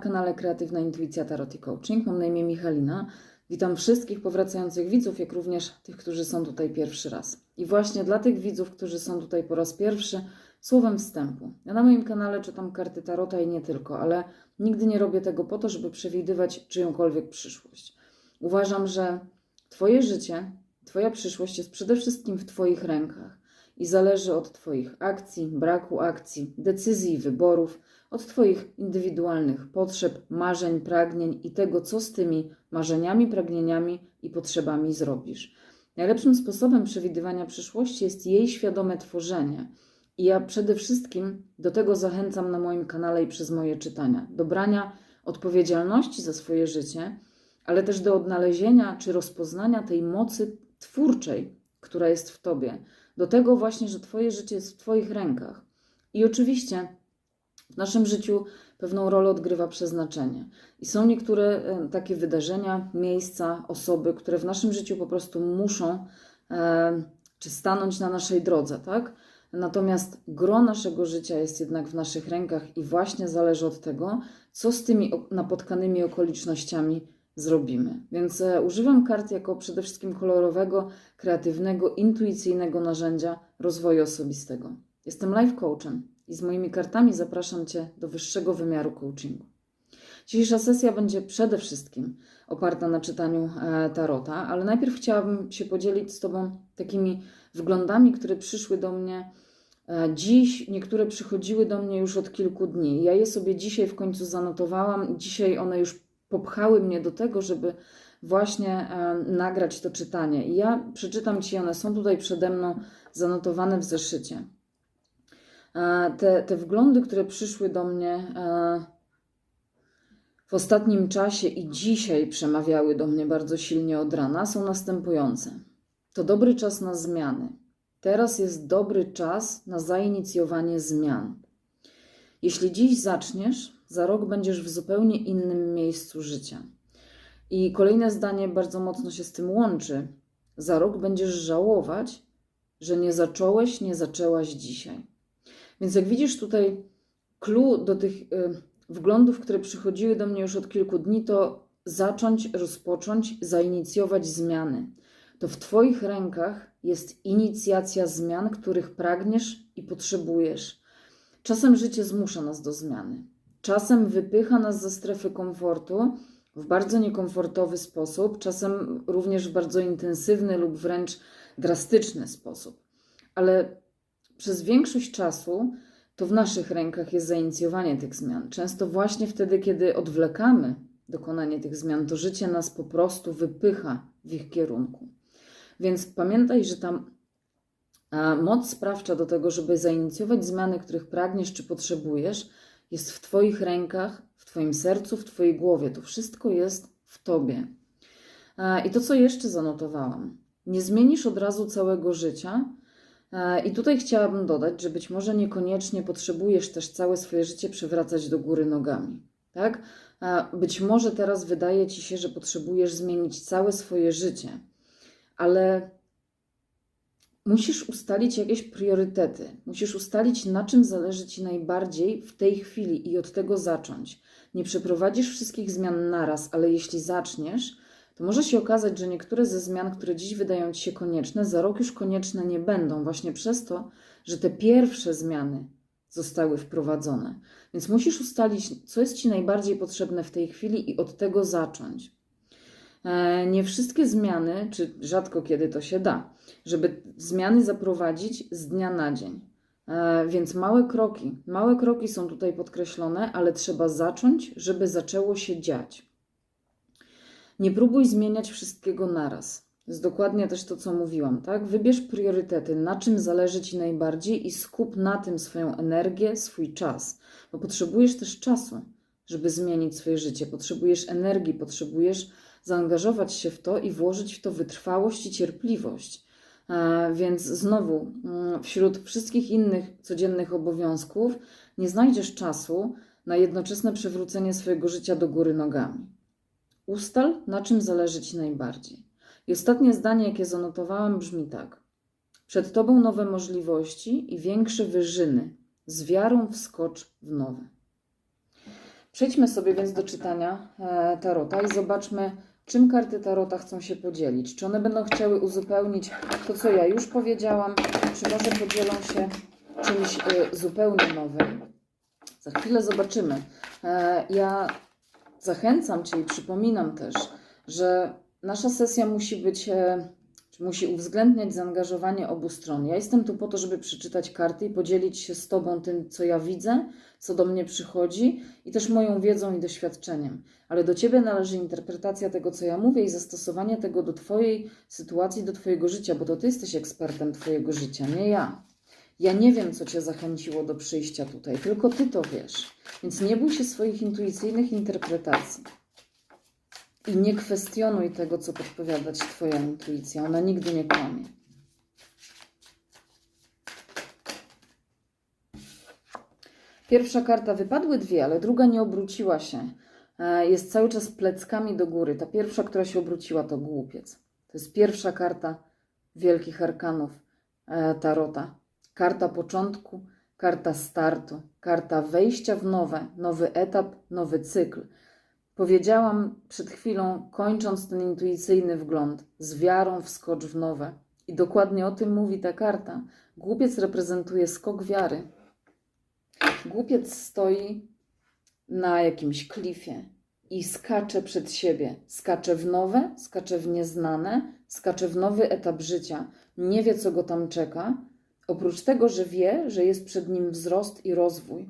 kanale Kreatywna Intuicja Tarot i Coaching. Mam na imię Michalina. Witam wszystkich powracających widzów, jak również tych, którzy są tutaj pierwszy raz. I właśnie dla tych widzów, którzy są tutaj po raz pierwszy, słowem wstępu. Ja na moim kanale czytam karty Tarota i nie tylko, ale nigdy nie robię tego po to, żeby przewidywać czyjąkolwiek przyszłość. Uważam, że Twoje życie, Twoja przyszłość jest przede wszystkim w Twoich rękach i zależy od Twoich akcji, braku akcji, decyzji, wyborów, od Twoich indywidualnych potrzeb, marzeń, pragnień i tego, co z tymi marzeniami, pragnieniami i potrzebami zrobisz. Najlepszym sposobem przewidywania przyszłości jest jej świadome tworzenie. I ja przede wszystkim do tego zachęcam na moim kanale i przez moje czytania. Do brania odpowiedzialności za swoje życie, ale też do odnalezienia czy rozpoznania tej mocy twórczej, która jest w Tobie. Do tego właśnie, że Twoje życie jest w Twoich rękach. I oczywiście w naszym życiu pewną rolę odgrywa przeznaczenie. I są niektóre e, takie wydarzenia, miejsca, osoby, które w naszym życiu po prostu muszą e, czy stanąć na naszej drodze, tak? Natomiast gro naszego życia jest jednak w naszych rękach i właśnie zależy od tego, co z tymi napotkanymi okolicznościami zrobimy. Więc e, używam kart jako przede wszystkim kolorowego, kreatywnego, intuicyjnego narzędzia rozwoju osobistego. Jestem life coachem i z moimi kartami zapraszam Cię do wyższego wymiaru coachingu. Dzisiejsza sesja będzie przede wszystkim oparta na czytaniu e, tarota, ale najpierw chciałabym się podzielić z Tobą takimi wglądami, które przyszły do mnie e, dziś. Niektóre przychodziły do mnie już od kilku dni. Ja je sobie dzisiaj w końcu zanotowałam. Dzisiaj one już popchały mnie do tego, żeby właśnie e, nagrać to czytanie. I ja przeczytam Ci, one są tutaj przede mną zanotowane w zeszycie. Te, te wglądy, które przyszły do mnie e, w ostatnim czasie i dzisiaj przemawiały do mnie bardzo silnie od rana, są następujące. To dobry czas na zmiany. Teraz jest dobry czas na zainicjowanie zmian. Jeśli dziś zaczniesz, za rok będziesz w zupełnie innym miejscu życia. I kolejne zdanie bardzo mocno się z tym łączy. Za rok będziesz żałować, że nie zacząłeś, nie zaczęłaś dzisiaj. Więc jak widzisz tutaj clue do tych y, wglądów, które przychodziły do mnie już od kilku dni, to zacząć, rozpocząć, zainicjować zmiany. To w Twoich rękach jest inicjacja zmian, których pragniesz i potrzebujesz. Czasem życie zmusza nas do zmiany. Czasem wypycha nas ze strefy komfortu w bardzo niekomfortowy sposób, czasem również w bardzo intensywny lub wręcz drastyczny sposób. Ale przez większość czasu to w naszych rękach jest zainicjowanie tych zmian. Często właśnie wtedy, kiedy odwlekamy dokonanie tych zmian, to życie nas po prostu wypycha w ich kierunku. Więc pamiętaj, że tam a, moc sprawcza do tego, żeby zainicjować zmiany, których pragniesz czy potrzebujesz, jest w Twoich rękach, w Twoim sercu, w Twojej głowie. To wszystko jest w Tobie. A, I to, co jeszcze zanotowałam. Nie zmienisz od razu całego życia, E, I tutaj chciałabym dodać, że być może niekoniecznie potrzebujesz też całe swoje życie przewracać do góry nogami. Tak? E, Być może teraz wydaje ci się, że potrzebujesz zmienić całe swoje życie, ale musisz ustalić jakieś priorytety. Musisz ustalić, na czym zależy ci najbardziej w tej chwili i od tego zacząć. Nie przeprowadzisz wszystkich zmian naraz, ale jeśli zaczniesz, to może się okazać, że niektóre ze zmian, które dziś wydają ci się konieczne, za rok już konieczne nie będą, właśnie przez to, że te pierwsze zmiany zostały wprowadzone. Więc musisz ustalić, co jest ci najbardziej potrzebne w tej chwili i od tego zacząć. E, Nie wszystkie zmiany, czy rzadko kiedy to się da, żeby zmiany zaprowadzić z dnia na dzień. E, Więc małe kroki, małe kroki są tutaj podkreślone, ale trzeba zacząć, żeby zaczęło się dziać. Nie próbuj zmieniać wszystkiego naraz. Jest dokładnie też to, co mówiłam, tak? Wybierz priorytety, na czym zależy Ci najbardziej i skup na tym swoją energię, swój czas. Bo potrzebujesz też czasu, żeby zmienić swoje życie. Potrzebujesz energii, potrzebujesz zaangażować się w to i włożyć w to wytrwałość i cierpliwość. E, Więc znowu, mm, wśród wszystkich innych codziennych obowiązków nie znajdziesz czasu na jednoczesne przewrócenie swojego życia do góry nogami. Ustal, na czym zależy Ci najbardziej. I ostatnie zdanie, jakie zanotowałam, brzmi tak. Przed Tobą nowe możliwości i większe wyżyny. Z wiarą wskocz w nowe. Przejdźmy sobie więc do czytania e, tarota i zobaczmy, czym karty tarota chcą się podzielić. Czy one będą chciały uzupełnić to, co ja już powiedziałam, czy może podzielą się czymś e, zupełnie nowym. Za chwilę zobaczymy. E, Ja zachęcam Cię i przypominam też, że nasza sesja musi być, e, musi uwzględniać zaangażowanie obu stron. Ja jestem tu po to, żeby przeczytać karty i podzielić się z Tobą tym, co ja widzę, co do mnie przychodzi i też moją wiedzą i doświadczeniem. Ale do Ciebie należy interpretacja tego, co ja mówię i zastosowanie tego do Twojej sytuacji, do Twojego życia, bo to Ty jesteś ekspertem Twojego życia, nie ja. Ja nie wiem, co Cię zachęciło do przyjścia tutaj, tylko Ty to wiesz. Więc nie bój się swoich intuicyjnych interpretacji. I nie kwestionuj tego, co podpowiada Ci Twoja intuicja. Ona nigdy nie kłamie. Pierwsza karta wypadły dwie, ale druga nie obróciła się. E, Jest cały czas pleckami do góry. Ta pierwsza, która się obróciła, to głupiec. To jest pierwsza karta wielkich arkanów e, Tarota. Karta początku, karta startu, karta wejścia w nowe, nowy etap, nowy cykl. Powiedziałam przed chwilą, kończąc ten intuicyjny wgląd, z wiarą wskocz w nowe. I dokładnie o tym mówi ta karta. Głupiec reprezentuje skok wiary. Głupiec stoi na jakimś klifie i skacze przed siebie. Skacze w nowe, skacze w nieznane, skacze w nowy etap życia. Nie wie, co go tam czeka. Oprócz tego, że wie, że jest przed nim wzrost i rozwój.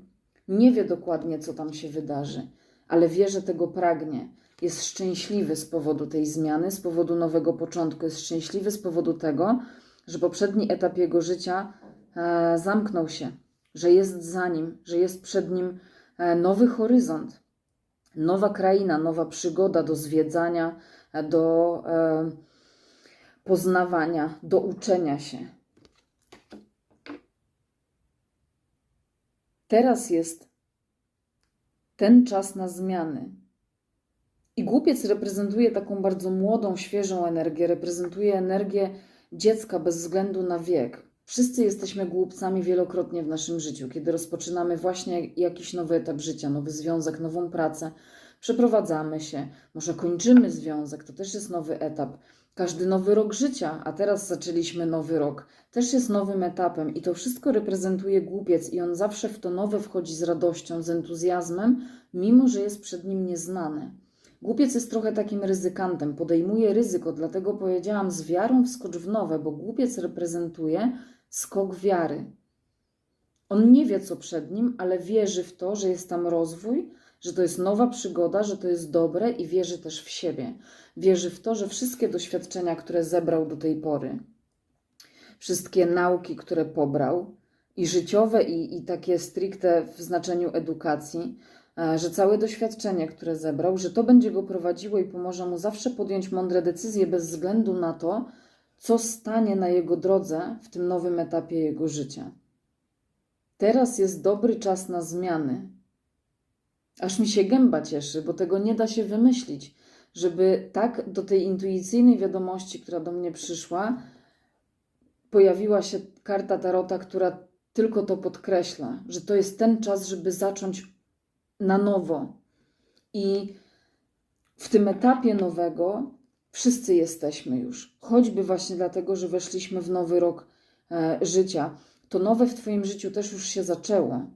Nie wie dokładnie, co tam się wydarzy, ale wie, że tego pragnie. Jest szczęśliwy z powodu tej zmiany, z powodu nowego początku. Jest szczęśliwy z powodu tego, że poprzedni etap jego życia e, zamknął się, że jest za nim, że jest przed nim e, nowy horyzont, nowa kraina, nowa przygoda do zwiedzania, e, do e, poznawania, do uczenia się. Teraz jest ten czas na zmiany. I głupiec reprezentuje taką bardzo młodą, świeżą energię, reprezentuje energię dziecka bez względu na wiek. Wszyscy jesteśmy głupcami wielokrotnie w naszym życiu, kiedy rozpoczynamy właśnie jakiś nowy etap życia, nowy związek, nową pracę, przeprowadzamy się, może kończymy związek, to też jest nowy etap. Każdy nowy rok życia, a teraz zaczęliśmy nowy rok, też jest nowym etapem i to wszystko reprezentuje głupiec i on zawsze w to nowe wchodzi z radością, z entuzjazmem, mimo że jest przed nim nieznane. Głupiec jest trochę takim ryzykantem, podejmuje ryzyko, dlatego powiedziałam z wiarą wskocz w nowe, bo głupiec reprezentuje skok wiary. On nie wie, co przed nim, ale wierzy w to, że jest tam rozwój, że to jest nowa przygoda, że to jest dobre i wierzy też w siebie. Wierzy w to, że wszystkie doświadczenia, które zebrał do tej pory, wszystkie nauki, które pobrał, i życiowe, i, i takie stricte w znaczeniu edukacji, e, że całe doświadczenie, które zebrał, że to będzie go prowadziło i pomoże mu zawsze podjąć mądre decyzje bez względu na to, co stanie na jego drodze w tym nowym etapie jego życia. Teraz jest dobry czas na zmiany. Aż mi się gęba cieszy, bo tego nie da się wymyślić, żeby tak do tej intuicyjnej wiadomości, która do mnie przyszła, pojawiła się karta Tarota, która tylko to podkreśla, że to jest ten czas, żeby zacząć na nowo. I w tym etapie nowego wszyscy jesteśmy już, choćby właśnie dlatego, że weszliśmy w nowy rok e, życia. To nowe w Twoim życiu też już się zaczęło.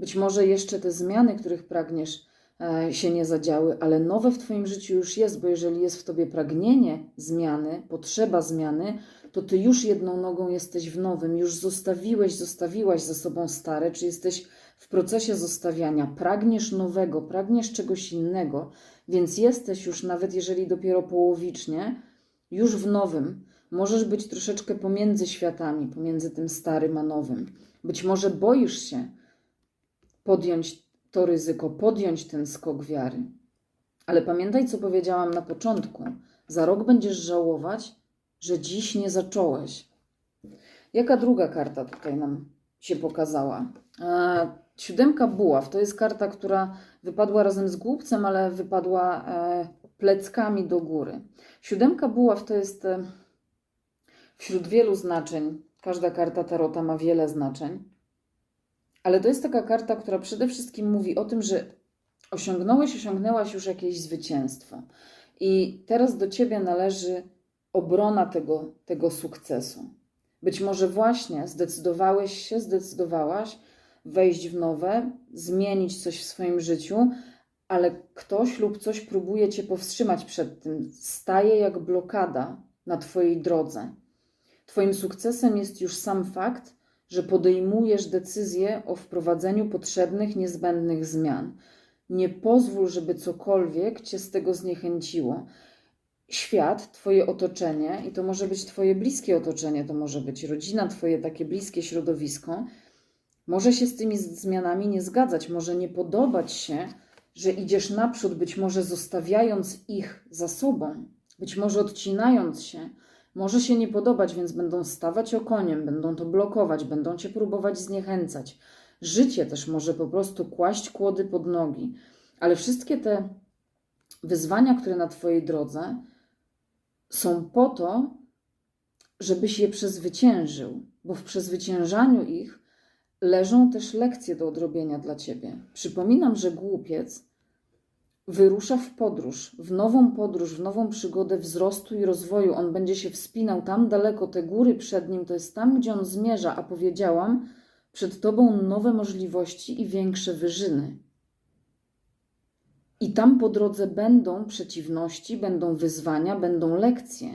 Być może jeszcze te zmiany, których pragniesz, e, się nie zadziały, ale nowe w Twoim życiu już jest, bo jeżeli jest w Tobie pragnienie zmiany, potrzeba zmiany, to Ty już jedną nogą jesteś w nowym, już zostawiłeś, zostawiłaś za sobą stare, czy jesteś w procesie zostawiania, pragniesz nowego, pragniesz czegoś innego, więc jesteś już, nawet jeżeli dopiero połowicznie, już w nowym. Możesz być troszeczkę pomiędzy światami, pomiędzy tym starym a nowym. Być może boisz się podjąć to ryzyko, podjąć ten skok wiary. Ale pamiętaj, co powiedziałam na początku. Za rok będziesz żałować, że dziś nie zacząłeś. Jaka druga karta tutaj nam się pokazała? E, siódemka buław to jest karta, która wypadła razem z głupcem, ale wypadła e, pleckami do góry. Siódemka buław to jest e, wśród wielu znaczeń. Każda karta tarota ma wiele znaczeń. Ale to jest taka karta, która przede wszystkim mówi o tym, że osiągnąłeś, osiągnęłaś już jakieś zwycięstwo. I teraz do ciebie należy obrona tego, tego sukcesu. Być może właśnie zdecydowałeś się, zdecydowałaś wejść w nowe, zmienić coś w swoim życiu, ale ktoś lub coś próbuje cię powstrzymać przed tym. Staje jak blokada na twojej drodze. Twoim sukcesem jest już sam fakt, że podejmujesz decyzję o wprowadzeniu potrzebnych, niezbędnych zmian. Nie pozwól, żeby cokolwiek cię z tego zniechęciło. Świat, twoje otoczenie, i to może być twoje bliskie otoczenie, to może być rodzina, twoje takie bliskie środowisko, może się z tymi zmianami nie zgadzać, może nie podobać się, że idziesz naprzód, być może zostawiając ich za sobą, być może odcinając się, może się nie podobać, więc będą stawać okoniem, będą to blokować, będą cię próbować zniechęcać. Życie też może po prostu kłaść kłody pod nogi, ale wszystkie te wyzwania, które na Twojej drodze są po to, żebyś je przezwyciężył, bo w przezwyciężaniu ich leżą też lekcje do odrobienia dla Ciebie. Przypominam, że głupiec wyrusza w podróż, w nową podróż, w nową przygodę wzrostu i rozwoju. On będzie się wspinał tam daleko, te góry przed nim to jest tam, gdzie on zmierza, a powiedziałam, przed Tobą nowe możliwości i większe wyżyny. I tam po drodze będą przeciwności, będą wyzwania, będą lekcje.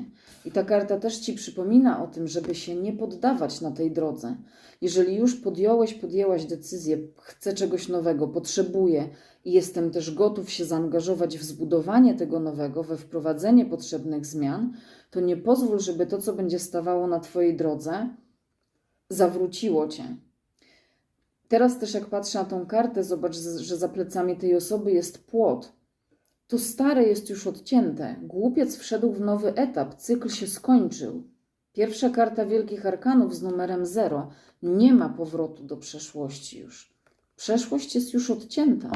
I ta karta też ci przypomina o tym, żeby się nie poddawać na tej drodze. Jeżeli już podjąłeś, podjęłaś decyzję, chcę czegoś nowego, potrzebuję i jestem też gotów się zaangażować w zbudowanie tego nowego, we wprowadzenie potrzebnych zmian, to nie pozwól, żeby to, co będzie stawało na Twojej drodze, zawróciło Cię. Teraz też jak patrzę na tą kartę, zobacz, że za plecami tej osoby jest płot. To stare jest już odcięte. Głupiec wszedł w nowy etap, cykl się skończył. Pierwsza karta Wielkich Arkanów z numerem 0. Nie ma powrotu do przeszłości już. Przeszłość jest już odcięta.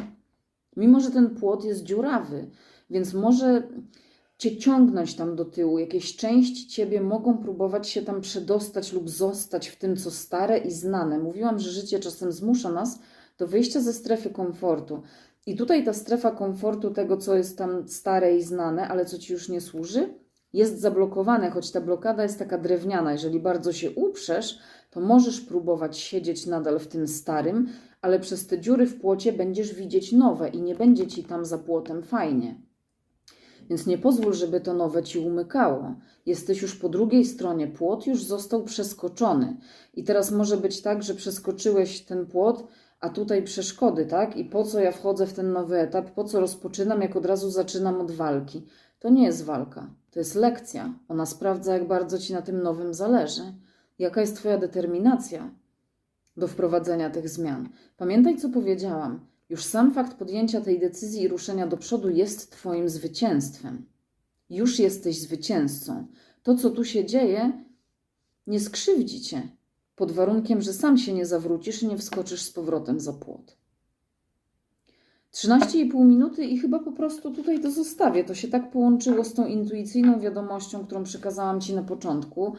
Mimo, że ten płot jest dziurawy, więc może cię ciągnąć tam do tyłu. Jakieś części ciebie mogą próbować się tam przedostać lub zostać w tym, co stare i znane. Mówiłam, że życie czasem zmusza nas do wyjścia ze strefy komfortu. I tutaj ta strefa komfortu tego, co jest tam stare i znane, ale co ci już nie służy, jest zablokowane, choć ta blokada jest taka drewniana. Jeżeli bardzo się uprzesz, to możesz próbować siedzieć nadal w tym starym, ale przez te dziury w płocie będziesz widzieć nowe i nie będzie ci tam za płotem fajnie. Więc nie pozwól, żeby to nowe ci umykało. Jesteś już po drugiej stronie, płot już został przeskoczony. I teraz może być tak, że przeskoczyłeś ten płot, a tutaj przeszkody, tak? I po co ja wchodzę w ten nowy etap? Po co rozpoczynam, jak od razu zaczynam od walki? To nie jest walka, to jest lekcja. Ona sprawdza, jak bardzo ci na tym nowym zależy. Jaka jest Twoja determinacja do wprowadzenia tych zmian? Pamiętaj, co powiedziałam. Już sam fakt podjęcia tej decyzji i ruszenia do przodu jest Twoim zwycięstwem. Już jesteś zwycięzcą. To, co tu się dzieje, nie skrzywdzi cię, pod warunkiem, że sam się nie zawrócisz i nie wskoczysz z powrotem za płot. 13,5 minuty i chyba po prostu tutaj to zostawię. To się tak połączyło z tą intuicyjną wiadomością, którą przekazałam Ci na początku,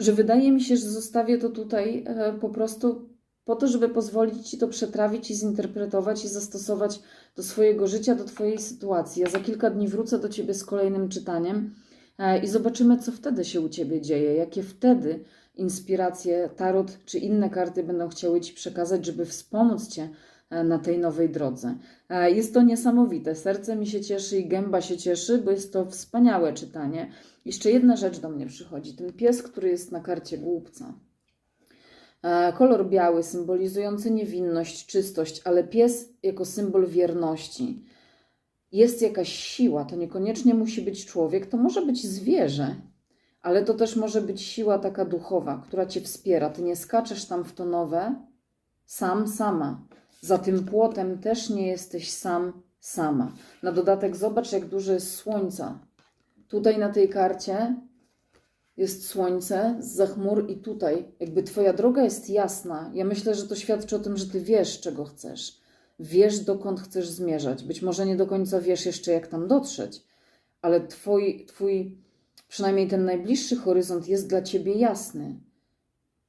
że wydaje mi się, że zostawię to tutaj e, po prostu po to, żeby pozwolić Ci to przetrawić i zinterpretować i zastosować do swojego życia, do Twojej sytuacji. Ja za kilka dni wrócę do Ciebie z kolejnym czytaniem e, i zobaczymy, co wtedy się u Ciebie dzieje, jakie wtedy inspiracje tarot czy inne karty będą chciały Ci przekazać, żeby wspomóc Cię e, na tej nowej drodze. E, jest to niesamowite. Serce mi się cieszy i gęba się cieszy, bo jest to wspaniałe czytanie. Jeszcze jedna rzecz do mnie przychodzi. Ten pies, który jest na karcie głupca. E, kolor biały symbolizujący niewinność, czystość, ale pies jako symbol wierności. Jest jakaś siła, to niekoniecznie musi być człowiek, to może być zwierzę, ale to też może być siła taka duchowa, która cię wspiera. Ty nie skaczesz tam w to nowe sam, sama. Za tym płotem też nie jesteś sam, sama. Na dodatek zobacz, jak dużo jest słońca. Tutaj na tej karcie jest słońce z chmur i tutaj, jakby Twoja droga jest jasna. Ja myślę, że to świadczy o tym, że Ty wiesz, czego chcesz. Wiesz, dokąd chcesz zmierzać. Być może nie do końca wiesz jeszcze, jak tam dotrzeć, ale Twój, twój przynajmniej ten najbliższy horyzont jest dla Ciebie jasny.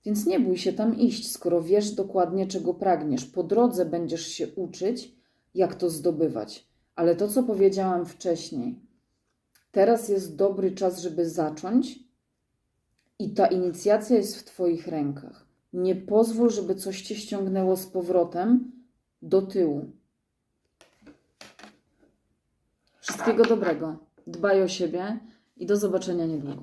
Więc nie bój się tam iść, skoro wiesz dokładnie, czego pragniesz. Po drodze będziesz się uczyć, jak to zdobywać. Ale to, co powiedziałam wcześniej, teraz jest dobry czas, żeby zacząć, i ta inicjacja jest w Twoich rękach. Nie pozwól, żeby coś Cię ściągnęło z powrotem do tyłu. Wszystkiego dobrego. Dbaj o siebie i do zobaczenia niedługo.